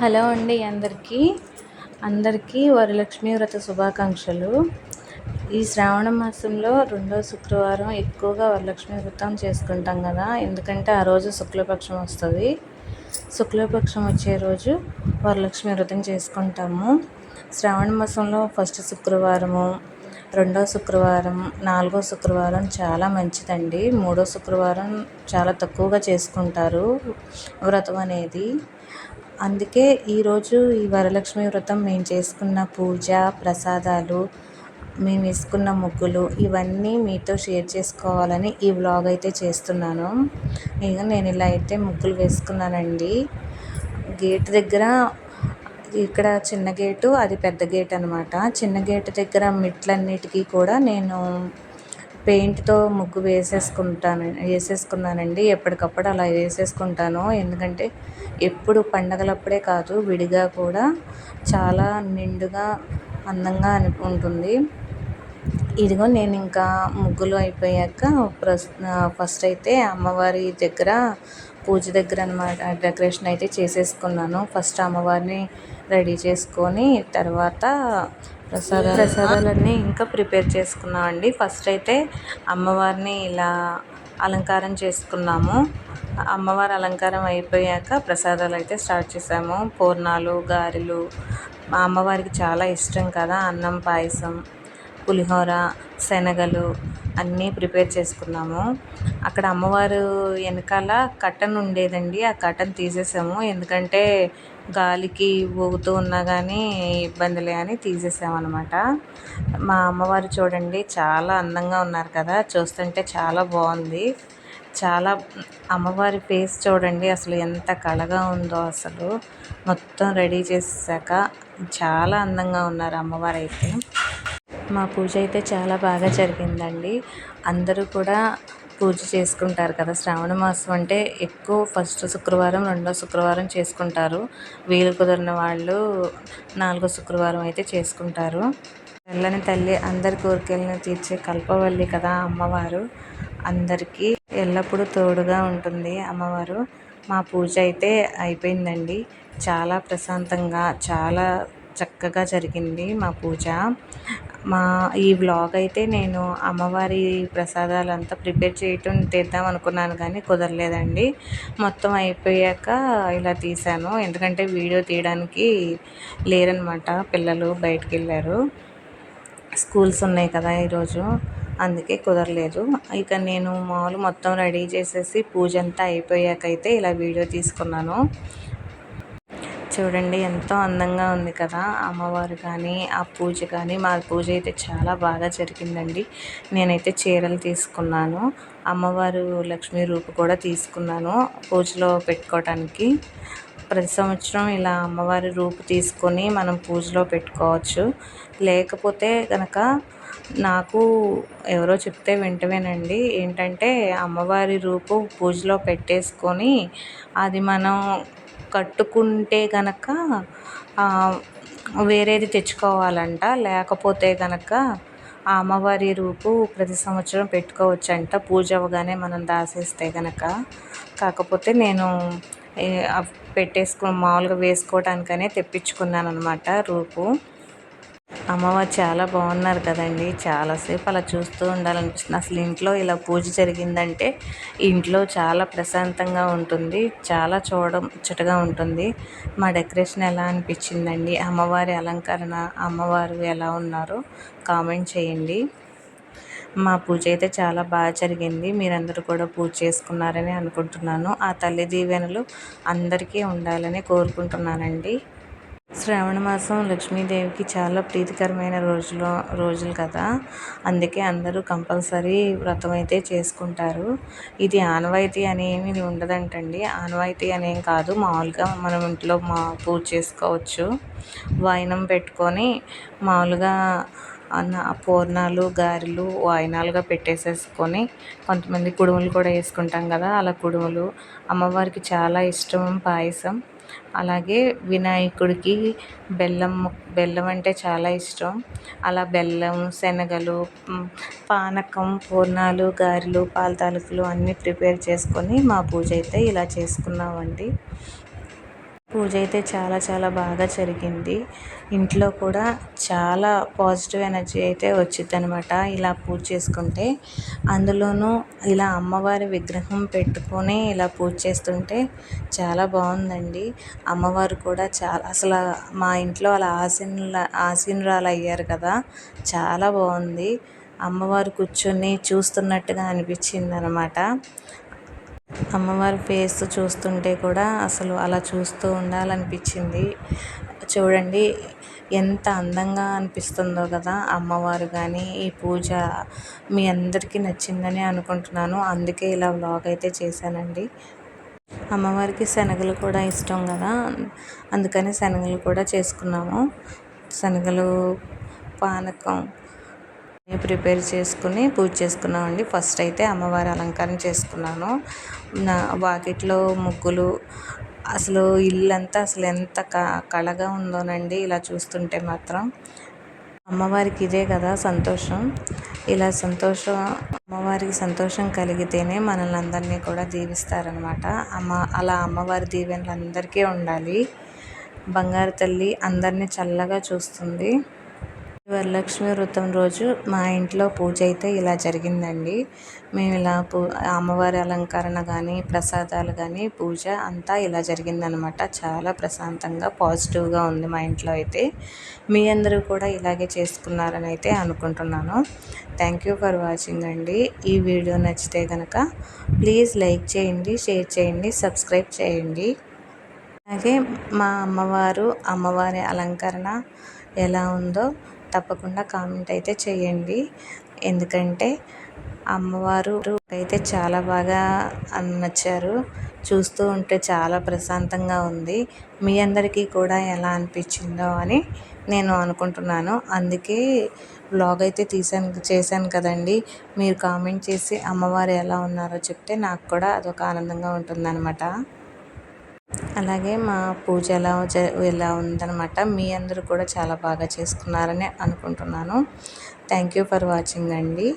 Hello అండి అందరికీ. అందరికీ వరలక్ష్మి వ్రత శుభాకాంక్షలు. ఈ శ్రావణ మాసంలో రెండో శుక్రవారం ఎక్కువగా వరలక్ష్మి వ్రతం చేసుకుంటాం కదా. ఎందుకంటే ఆ రోజు శుక్లపక్షం వస్తుంది. శుక్లపక్షం వచ్చే రోజు వరలక్ష్మి వ్రతం చేసుకుంటాము. శ్రావణ మాసంలో ఫస్ట్ శుక్రవారము రెండో శుక్రవారం నాలుగో శుక్రవారం చాలా మంచిదండి. మూడో శుక్రవారం చాలా తక్కువగా చేసుకుంటారు వ్రతం అనేది. అందుకే ఈరోజు ఈ వరలక్ష్మి వ్రతం మేము చేసుకున్న పూజ ప్రసాదాలు మేము వేసుకున్న ముగ్గులు ఇవన్నీ మీతో షేర్ చేసుకోవాలని ఈ వ్లాగ్ అయితే చేస్తున్నాను. ఇక నేను ఇలా అయితే ముగ్గులు వేసుకున్నానండి. గేట్ దగ్గర ఇక్కడ చిన్న గేటు అది పెద్ద గేట్ అనమాట చిన్న గేట్ దగ్గర మెట్లన్నిటికీ కూడా నేను పెయింట్తో ముగ్గు వేసేసుకుంటాను వేసేసుకున్నానండి. ఎప్పటికప్పుడు అలా వేసేసుకుంటాను. ఎందుకంటే ఎప్పుడు పండగలప్పుడే కాదు విడిగా కూడా చాలా నిండుగా అందంగా అని ఉంటుంది. ఇదిగో నేను ఇంకా ముగ్గులు అయిపోయాక ప్రస్ ఫస్ట్ అయితే అమ్మవారి దగ్గర పూజ దగ్గర అనమాట డెకరేషన్ అయితే చేసేసుకున్నాను. ఫస్ట్ అమ్మవారిని రెడీ చేసుకొని తర్వాత ప్రసాద ప్రసాదాలన్నీ ఇంకా ప్రిపేర్ చేసుకున్నామండి. ఫస్ట్ అయితే అమ్మవారిని ఇలా అలంకారం చేసుకున్నాము. అమ్మవారి అలంకారం అయిపోయాక ప్రసాదాలు అయితే స్టార్ట్ చేసాము. పూర్ణాలు గారెలు. మా అమ్మవారికి చాలా ఇష్టం కదా అన్నం పాయసం పులిహోర శనగలు అన్నీ ప్రిపేర్ చేసుకున్నాము. అక్కడ అమ్మవారు వెనకాల కట్టన్ ఉండేదండి. ఆ కట్టన్ తీసేసాము. ఎందుకంటే గాలికి ఊగుతూ ఉన్నా కానీ ఇబ్బందిలే అని తీసేసాము అనమాట మా అమ్మవారు చూడండి చాలా అందంగా ఉన్నారు కదా. చూస్తుంటే చాలా బాగుంది. చాలా అమ్మవారి ఫేస్ చూడండి అసలు ఎంత కళగా ఉందో అసలు. మొత్తం రెడీ చేసాక చాలా అందంగా ఉన్నారు అమ్మవారు అయితే మా పూజ అయితే చాలా బాగా జరిగిందండి. అందరూ కూడా పూజ చేసుకుంటారు కదా. శ్రావణ మాసం అంటే ఎక్కువ ఫస్ట్ శుక్రవారం రెండో శుక్రవారం చేసుకుంటారు. వీలు కుదిరిన వాళ్ళు నాలుగో శుక్రవారం అయితే చేసుకుంటారు. తెల్లని తల్లి అందరి కోరికలను తీర్చే కల్పవల్లి కదా అమ్మవారు. అందరికీ ఎల్లప్పుడూ తోడుగా ఉంటుంది అమ్మవారు. మా పూజ అయితే అయిపోయిందండి. చాలా ప్రశాంతంగా చాలా చక్కగా జరిగింది మా పూజ. మా ఈ వ్లాగ్ అయితే నేను అమ్మవారి ప్రసాదాలు అంతా ప్రిపేర్ చేయటం తీద్దాం అనుకున్నాను కానీ కుదరలేదండి. మొత్తం అయిపోయాక ఇలా తీశాను. ఎందుకంటే వీడియో తీయడానికి లేరనమాట పిల్లలు బయటికి వెళ్ళారు స్కూల్స్ ఉన్నాయి కదా ఈరోజు అందుకే కుదరలేదు. ఇక నేను మామూలు మొత్తం రెడీ చేసేసి పూజ అంతా అయిపోయాకైతే ఇలా వీడియో తీసుకున్నాను. చూడండి ఎంతో అందంగా ఉంది కదా. అమ్మవారు కానీ ఆ పూజ కానీ మా పూజ అయితే చాలా బాగా జరిగిందండి. నేనైతే చీరలు తీసుకున్నాను. అమ్మవారు లక్ష్మీ రూపు కూడా తీసుకున్నాను పూజలో పెట్టుకోవటానికి ప్రతి సంవత్సరం ఇలా అమ్మవారి రూపు తీసుకొని మనం పూజలో పెట్టుకోవచ్చు. లేకపోతే కనుక నాకు ఎవరో చెప్తే వింటవేనండి. ఏంటంటే అమ్మవారి రూపు పూజలో పెట్టేసుకొని అది మనం కట్టుకుంటే కనుక వేరేది తెచ్చుకోవాలంట. లేకపోతే కనుక ఆ అమ్మవారి రూపు ప్రతి సంవత్సరం పెట్టుకోవచ్చంట. పూజ అవగానే మనం దాసేస్తే కనుక కాకపోతే నేను పెట్టేసుకు మామూలుగా వేసుకోవడానికనే తెప్పించుకున్నాను అనమాట రూపు. అమ్మవారు చాలా బాగున్నారు కదండి. చాలాసేపు అలా చూస్తూ ఉండాలనిపిస్తుంది. అసలు ఇంట్లో ఇలా పూజ జరిగిందంటే ఇంట్లో చాలా ప్రశాంతంగా ఉంటుంది. చాలా చూడ ముచ్చటగా ఉంటుంది. మా డెకరేషన్ ఎలా అనిపించిందండి? అమ్మవారి అలంకరణ అమ్మవారు ఎలా ఉన్నారో? కామెంట్ చేయండి. మా పూజ అయితే చాలా బాగా జరిగింది. మీరందరూ కూడా పూజ చేసుకున్నారని అనుకుంటున్నాను. ఆ తల్లి దీవెనలు అందరికీ ఉండాలని కోరుకుంటున్నానండి. శ్రావణ మాసం లక్ష్మీదేవికి చాలా ప్రీతికరమైన రోజులు రోజులు కదా. అందుకే అందరూ కంపల్సరీ వ్రతం అయితే చేసుకుంటారు. ఇది ఆనవాయితీ అనేమి ఉండదంటండి. ఆనవాయితీ అనేం కాదు. మామూలుగా మనం ఇంట్లో మా పూజ చేసుకోవచ్చు. వాయినం పెట్టుకొని మామూలుగా అన్న పూర్ణాలు గారెలు వాయినాలుగా పెట్టేసేసుకొని కొంతమంది కుడుములు కూడా వేసుకుంటాం కదా అలా కుడుములు. అమ్మవారికి చాలా ఇష్టం పాయసం. అలాగే వినాయకుడికి బెల్లం బెల్లం అంటే చాలా ఇష్టం. అలా బెల్లం శనగలు పానకం పూర్ణాలు గారెలు పాల తాలూకులు అన్నీ ప్రిపేర్ చేసుకొని మా పూజ అయితే ఇలా చేసుకున్నామండి. పూజ అయితే చాలా చాలా బాగా జరిగింది. ఇంట్లో కూడా చాలా పాజిటివ్ ఎనర్జీ అయితే వచ్చింది అనమాట ఇలా పూజ చేసుకుంటే. అందులోనూ ఇలా అమ్మవారి విగ్రహం పెట్టుకొని ఇలా పూజ చేస్తుంటే చాలా బాగుందండి. అమ్మవారు కూడా చాలా అసలు మా ఇంట్లో అలా ఆసీనుల ఆసీనురాలు అయ్యారు కదా చాలా బాగుంది. అమ్మవారు కూర్చొని చూస్తున్నట్టుగా అనిపించింది అనమాట అమ్మవారి ఫేస్ చూస్తుంటే కూడా అసలు అలా చూస్తూ ఉండాలనిపించింది. చూడండి ఎంత అందంగా అనిపిస్తుందో కదా అమ్మవారు కానీ ఈ పూజ మీ అందరికీ నచ్చిందని అనుకుంటున్నాను. అందుకే ఇలా వ్లాగ్ అయితే చేశానండి. అమ్మవారికి శనగలు కూడా ఇష్టం కదా అందుకని శనగలు కూడా చేసుకున్నాము. శనగలు పానకం ప్రిపేర్ చేసుకుని పూజ చేసుకున్నామండి. ఫస్ట్ అయితే అమ్మవారి అలంకారం చేసుకున్నాను. నా వాకిట్లో ముగ్గులు అసలు ఇల్లంతా అసలు ఎంత క కళగా ఉందోనండి ఇలా చూస్తుంటే మాత్రం. అమ్మవారికి ఇదే కదా సంతోషం. ఇలా సంతోషం అమ్మవారికి సంతోషం కలిగితేనే మనల్ని అందరినీ కూడా దీవిస్తారనమాట. అమ్మ అలా అమ్మవారి దీవెనలు అందరికీ ఉండాలి. బంగారు తల్లి అందరినీ చల్లగా చూస్తుంది. వరలక్ష్మి వ్రతం రోజు మా ఇంట్లో పూజ అయితే ఇలా జరిగిందండి. మేము ఇలా పూ అమ్మవారి అలంకరణ కానీ ప్రసాదాలు కానీ పూజ అంతా ఇలా జరిగిందనమాట. చాలా ప్రశాంతంగా పాజిటివ్గా ఉంది మా ఇంట్లో అయితే. మీ అందరూ కూడా ఇలాగే చేసుకున్నారని అయితే అనుకుంటున్నాను. థ్యాంక్ యూ ఫర్ వాచింగ్ అండి. ఈ వీడియో నచ్చితే కనుక ప్లీజ్ లైక్ చేయండి షేర్ చేయండి సబ్స్క్రైబ్ చేయండి. అలాగే మా అమ్మవారు అమ్మవారి అలంకరణ ఎలా ఉందో తప్పకుండా కామెంట్ అయితే చేయండి. ఎందుకంటే అమ్మవారు అయితే చాలా బాగా నచ్చారు. చూస్తూ ఉంటే చాలా ప్రశాంతంగా ఉంది. మీ అందరికీ కూడా ఎలా అనిపించిందో అని నేను అనుకుంటున్నాను. అందుకే బ్లాగ్ అయితే తీసాను చేశాను కదండి. మీరు కామెంట్ చేసి అమ్మవారు ఎలా ఉన్నారో చెప్తే నాకు కూడా అదొక ఆనందంగా ఉంటుందన్నమాట. అలాగే మా పూజ ఎలా ఎలా ఉందన్నమాట మీ అందరూ కూడా చాలా బాగా చేసుకున్నారని అనుకుంటున్నాను. థ్యాంక్ యూ ఫర్ వాచింగ్ అండి.